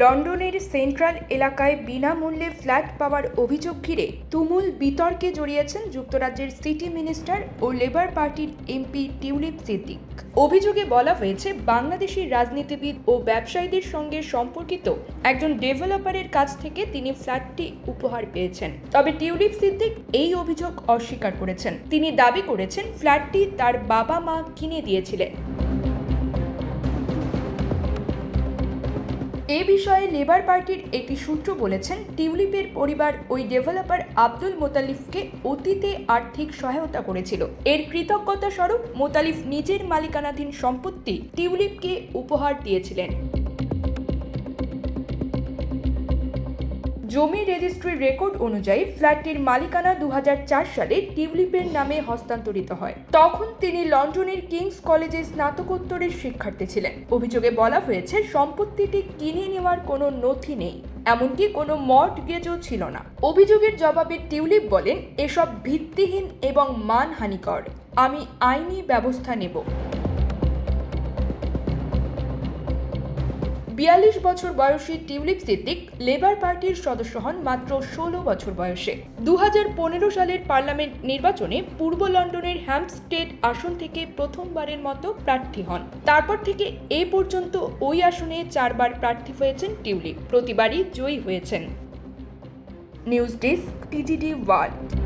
লন্ডনের সেন্ট্রাল এলাকায় বিনামূল্যে ফ্ল্যাট পাওয়ার অভিযোগ ঘিরে তুমুল বিতর্কে জড়িয়েছেন যুক্তরাজ্যের সিটি মিনিস্টার ও লেবার পার্টির এমপি টিউলিপ সিদ্দিক। অভিযোগে বলা হয়েছে, বাংলাদেশি রাজনীতিবিদ ও ব্যবসায়ীদের সঙ্গে সম্পর্কিত একজন ডেভেলপারের কাছ থেকে তিনি ফ্ল্যাটটি উপহার পেয়েছেন। তবে টিউলিপ সিদ্দিক এই অভিযোগ অস্বীকার করেছেন। তিনি দাবি করেছেন, ফ্ল্যাটটি তার বাবা মা কিনে দিয়েছিলেন। এ বিষয়ে লেবার পার্টির একটি সূত্র বলেছেন, টিউলিপের পরিবার ওই ডেভেলপার আব্দুল মোতালিফকে অতীতে আর্থিক সহায়তা করেছিল। এর কৃতজ্ঞতা স্বরূপ মোতালিফ নিজের মালিকানাধীন সম্পত্তি টিউলিপকে উপহার দিয়েছিলেন। জমি রেজিস্ট্রির রেকর্ড অনুযায়ী ফ্ল্যাটটির মালিকানা দু হাজার চার সালে টিউলিপের নামে হস্তান্তরিত হয়। তখন তিনি লন্ডনের কিংস কলেজে স্নাতকোত্তরের শিক্ষার্থী ছিলেন। অভিযোগে বলা হয়েছে, সম্পত্তিটি কিনে নেওয়ার কোনো নথি নেই, এমনকি কোনো মর্টগেজও ছিল না। অভিযোগের জবাবে টিউলিপ বলেন, এসব ভিত্তিহীন এবং মানহানিকর। আমি আইনি ব্যবস্থা নেব। বিয়াল্লিশ বছর বয়সী টিউলিপ সিদ্দিক লেবার পার্টির সদস্য হন মাত্র ষোলো বছর বয়সে। দু হাজার পনেরো সালের পার্লামেন্ট নির্বাচনে পূর্ব লন্ডনের হ্যাম্পস্টেড আসন থেকে প্রথমবারের মতো প্রার্থী হন। তারপর থেকে এ পর্যন্ত ওই আসনে চারবার প্রার্থী হয়েছেন টিউলিপ। প্রতিবারই জয়ী হয়েছেন। News desk TGD world.